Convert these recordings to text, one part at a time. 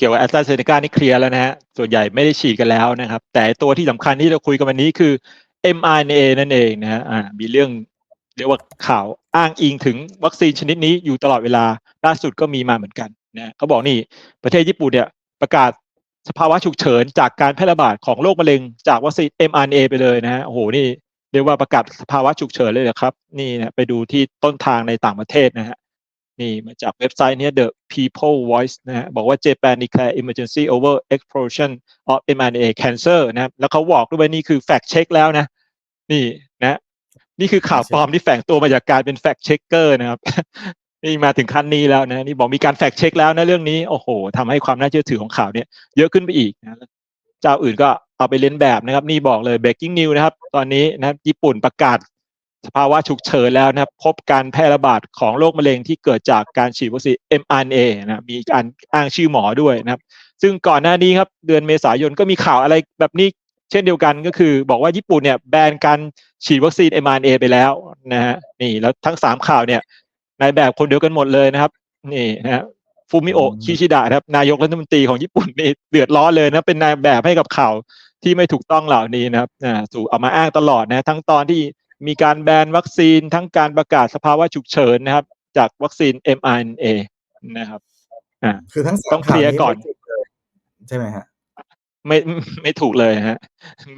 เกี่ยวกับแอสตราเซเนกานี่เคลียร์แล้วนะฮะ ส่วนใหญ่ไม่ได้ฉีดกันแล้วนะครับ แต่ตัวที่สำคัญที่เราคุยกันวันนี้คือ mRNA นั่นเองนะฮะอ่ามีเรื่องเรียกว่าข่าวอ้างอิงถึงวัคซีนชนิดนี้อยู่ตลอดเวลาล่าสุดก็มีมาเหมือนกันนะเขาบอกนี่ประเทศญี่ปุ่นเนี่ยประกาศสภาวะฉุกเฉินจากการแพร่ระบาดของโรคมะเร็งจากวัคซีน mRNA ไปเลยนะฮะโอ้โหนี่เรียกว่าประกาศสภาวะฉุกเฉินเลยนะครับ นี่นะไปดูที่ต้นทางในต่างประเทศนะฮะ นี่มาจากเว็บไซต์เนี้ย The People Voice นะฮะบอกว่า Japan declare emergency over explosion of mRNA cancer นะครับแล้วเขาบอกด้วยว่านี่คือ fact check แล้วนะ นี่นะนี่คือข่าวปลอมที่แฝงตัวมาจากการเป็น fact checker นะครับนี่มาถึงขั้นนี้แล้วนะนี่บอกมีการ fact check แล้วนะเรื่องนี้โอ้โหทำให้ความน่าเชื่อถือของข่าวเนี่ยเยอะขึ้นไปอีกนะเจ้าอื่นก็เอาไปเล่นแบบนะครับ นี่บอกเลย breaking news นะครับ ตอนนี้นะญี่ปุ่นประกาศ สภาวะฉุกเฉินแล้วนะครับพบการแพร่ระบาดของโรคมะเร็งที่เกิดจากการฉีดวัคซีน mRNA นะมีการอ้างชื่อหมอด้วยนะครับ ซึ่งก่อนหน้านี้ครับเดือนเมษายนก็มีข่าวอะไรแบบนี้เช่นเดียวกันก็คือบอกว่าญี่ปุ่นเนี่ยแบนการฉีดวัคซีน mRNA ไปแล้วนะฮะนี่แล้วทั้งสามข่าวเนี่ยนายแบบคนเดียวกันหมดเลยนะครับนี่นะฮะฟูมิโอะคิชิดะครับนายกรัฐมนตรีของญี่ปุ่นนี่เดือดร้อนเลยนะเป็นนายแบบให้กับข่าวที่ไม่ถูกต้องเหล่านี้นะครับอ่าถูกเอามาอ้างตลอดนะทั้งตอนที่ มีการแบนวัคซีนทั้งการประกาศสภาวะฉุกเฉินนะครับ จากวัคซีน mRNA นะครับอ่าคือทั้งสาต้มองเคลียร์ก่อนข่าวไม่ถูเลยใช่ไหมฮะไม่ไม่ไม่ถูกเลยฮะ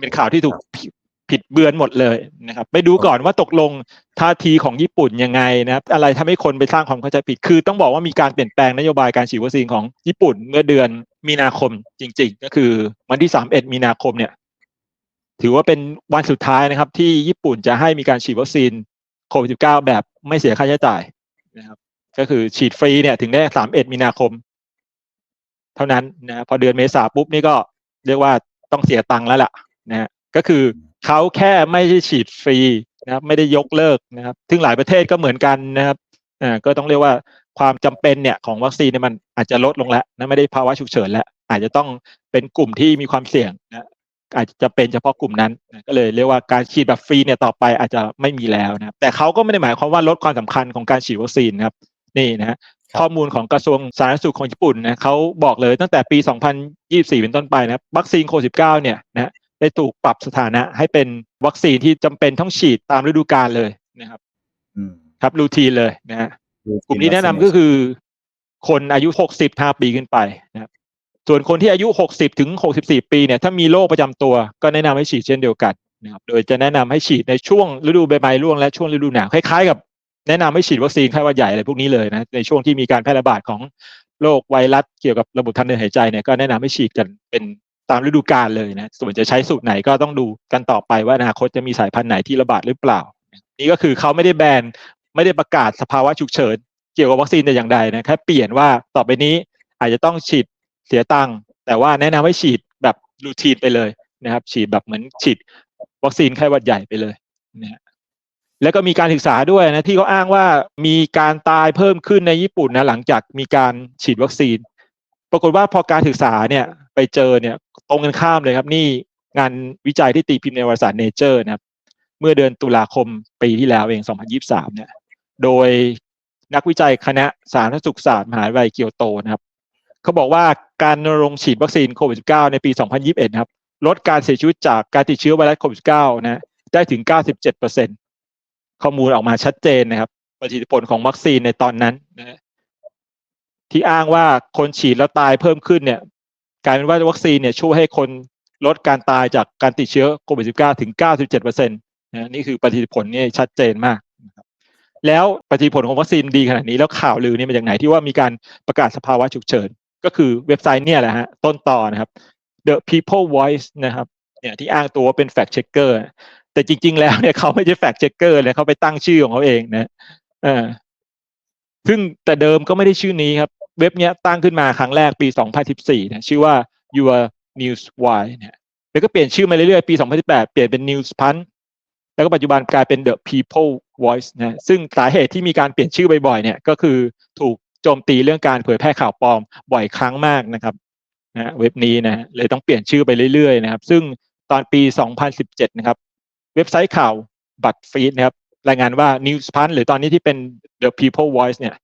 เป็นข่าวที่ถูกผิดผิดเบือนหมดเลยนะครับ ไปดูก่อนว่าตกลงท่าทีของญี่ปุ่นยังไงนะครับ อะไรทำให้คนไปสร้างความเข้าใจผิด คือต้องบอกว่ามีการเปลี่ยนแปลงนโยบายการฉีดวัคซีนของญี่ปุ่นเมื่อเดือนมีนาคมจริง ๆ ก็คือวันที่ 31 มีนาคมเนี่ย ถือว่าเป็นวันสุดท้ายนะครับ ที่ญี่ปุ่นจะให้มีการฉีดวัคซีนโควิด -19 แบบไม่เสียค่าใช้จ่ายนะครับ ก็คือฉีดฟรีเนี่ยถึงได้31มีนาคม เท่านั้นนะพอเดือนเมษาปุ๊บนี่ก็เรียกว่าต้องเสียตังค์แล้วล่ะนะก็คือเขาแค่ไม่ได้ฉีดฟรีนะครับไม่ได้ยกเลิกนะครับซึ่งหลายประเทศก็เหมือนกันนะครับอ่าก็ต้องเรียกว่าความจำเป็นเนี่ยของวัคซีนเนี่ยมันอาจจะลดลงแล้วนะไม่ได้ภาวะฉุกเฉินแล้ว อาจจะต้องเป็นกลุ่มที่มีความเสี่ยงนะ อาจจะเป็นเฉพาะกลุ่มนั้นนะก็เลยเรียกว่าการฉีดแบบฟรีเนี่ยต่อไปอาจจะไม่มีแล้วนะครับแต่เขาก็ไม่ได้หมายความว่าลดความสำคัญของการฉีดวัคซีนนะครับนี่นะฮะครับข้อมูลของกระทรวงสาธารณสุขของญี่ปุ่นนะเขาบอกเลยตั้งแต่ปี 2024 เป็นต้นไปนะครับวัคซีนโควิด -19 เนี่ยนะได้ถูกปรับสถานะให้เป็นวัคซีนที่จำเป็นต้องฉีดตามฤดูกาลเลยนะครับอืมครับรูทีนเลยนะฮะกลุ่มที่แนะนำก็คือ คนอายุ 65 ปีขึ้นไปนะครับ ส่วนคนที่อายุ 60ถึง64 ปีเนี่ยถ้ามีโรคประจำตัวก็แนะนำให้ฉีดเช่นเดียวกันนะครับโดยจะแนะนำให้ฉีดในช่วงฤดูใบไม้ร่วงและช่วงฤดูหนาวคล้ายๆกับแนะนำให้ฉีดวัคซีนไข้หวัดใหญ่อะไรพวกนี้เลยนะในช่วงที่มีการแพร่ระบาดของโรคไวรัสเกี่ยวกับระบบทางเดินหายใจเนี่ยก็แนะนำให้ฉีดกันเป็นตามฤดูกาลเลยนะส่วนจะใช้สูตรไหนก็ต้องดูกันต่อไปว่าอนาคตจะมีสายพันธุ์ไหนที่ระบาดหรือเปล่า นี่ก็คือเขาไม่ได้แบนไม่ได้ประกาศสภาวะฉุกเฉินเกี่ยวกับวัคซีนแต่อย่างใดนะแค่เปลี่ยนว่าต่อไปนี้อาจจะต้องฉีด เสียตังค์แต่ว่าแนะนำให้ฉีดแบบรูทีนไปเลยนะครับ ฉีดแบบเหมือนฉีดวัคซีนไข้หวัดใหญ่ไปเลยนะฮะแล้วก็มีการศึกษาด้วยนะที่เขาอ้างว่ามีการตายเพิ่มขึ้นในญี่ปุ่นนะหลังจากมีการฉีดวัคซีน ปรากฏว่าพอการศึกษาเนี่ยไปเจอเนี่ยตรงกันข้ามเลยครับ นี่งานวิจัยที่ตีพิมพ์ในวารสารเนเจอร์นะครับเมื่อเดือนตุลาคมปีที่แล้วเอง 2023 เนี่ย โดยนักวิจัยคณะสาธารณสุขศาสตร์มหาวิทยาลัยเกียวโตนะครับเขาบอกว่า การรณรงค์ฉีดวัคซีนโควิด -19 ในปี 2021นะครับ ลดการเสียชีวิตจากการติดเชื้อไวรัสโควิด -19 นะได้ถึง 97%ข้อมูลออกมาชัดเจนนะครับ ประสิทธิผลของวัคซีนในตอนนั้นนะที่อ้างว่าคนฉีดแล้วตายเพิ่มขึ้นเนี่ยกลายเป็นว่าวัคซีนเนี่ยช่วยให้คนลดการตายจากการติดเชื้อโควิด -19 ถึง 97%นะนี่คือประสิทธิผลนี่ชัดเจนมาก แล้วประสิทธิผลของวัคซีนดีขนาดนี้แล้วข่าวลือเนี่ยมาจากไหนที่ว่ามีการประกาศสภาวะฉุกเฉิน ก็คือเว็บไซต์เนี่ยแหละฮะต้นต่อนะครับ The People Voice นะครับเนี่ยที่อ้างตัวว่าเป็น fact checker แต่จริง ๆ แล้วเนี่ยเขาไม่ใช่ fact checker เลยเขาไปตั้งชื่อของเขาเองนะเออซึ่งแต่เดิมก็ไม่ได้ชื่อนี้ครับ เว็บเนี้ยตั้งขึ้นมาครั้งแรกปี 2014นะชื่อว่า Your News Why เนี่ยแล้วก็เปลี่ยนชื่อมาเรื่อยๆ ปี 2018 เปลี่ยนเป็น News Punch แล้วก็ปัจจุบันกลายเป็น The People Voice นะซึ่งสาเหตุที่มีการเปลี่ยนชื่อบ่อยๆเนี่ยก็คือถูก โจมตีเรื่องการเผยแพร่ข่าวปลอมบ่อยครั้งมากนะครับนะเว็บนี้นะเลยต้องเปลี่ยนชื่อไปเรื่อยๆนะครับ ซึ่งตอนปี 2017 นะครับ เว็บไซต์ข่าวบัตรฟีดนะครับรายงานว่า News p u n หรือตอนนี้ที่เป็น The People Voice เนี่ย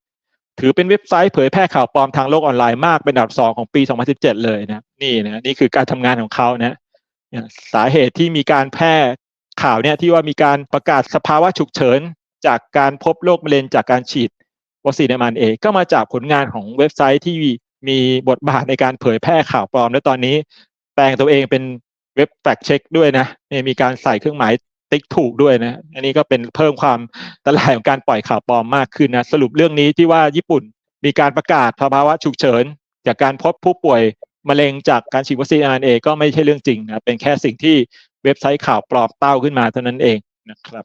ถือเป็นเว็บไซต์เผยแพร่ข่าวปลอมทางโลกออนไลน์มากเป็นอันดับสองของปี 2017 เลยนะนี่นะนี่คือการทำงานของเขานะเนี่ยสาเหตุที่มีการแพร่ข่าวเนี่ยที่ว่ามีการประกาศสภาวะฉุกเฉิน จากการพบโรคมะเร็งจากการฉีด วัคซีนในมันเองก็มาจากผลงานของเว็บไซต์ที่มีบทบาทในการเผยแพร่ข่าวปลอม และตอนนี้แปลงตัวเองเป็นเว็บแฟกเช็คด้วยนะนมีการใส่เครื่องหมายติ๊กถูกด้วยนะ อันนี้ก็เป็นเพิ่มความตรายของการปล่อยข่าวปลอมมากขึ้นนะ สรุปเรื่องนี้ที่ว่าญี่ปุ่นมีการประกาศภาวะฉุกเฉิน จากการพบผู้ป่วยมะเร็งจากการฉีดวัคซีน RNA ก็ไม่ใช่เรื่องจริงนะ เป็นแค่สิ่งที่เว็บไซต์ข่าวปลอมเต้าขึ้นมาเท่านั้นเองนะครับ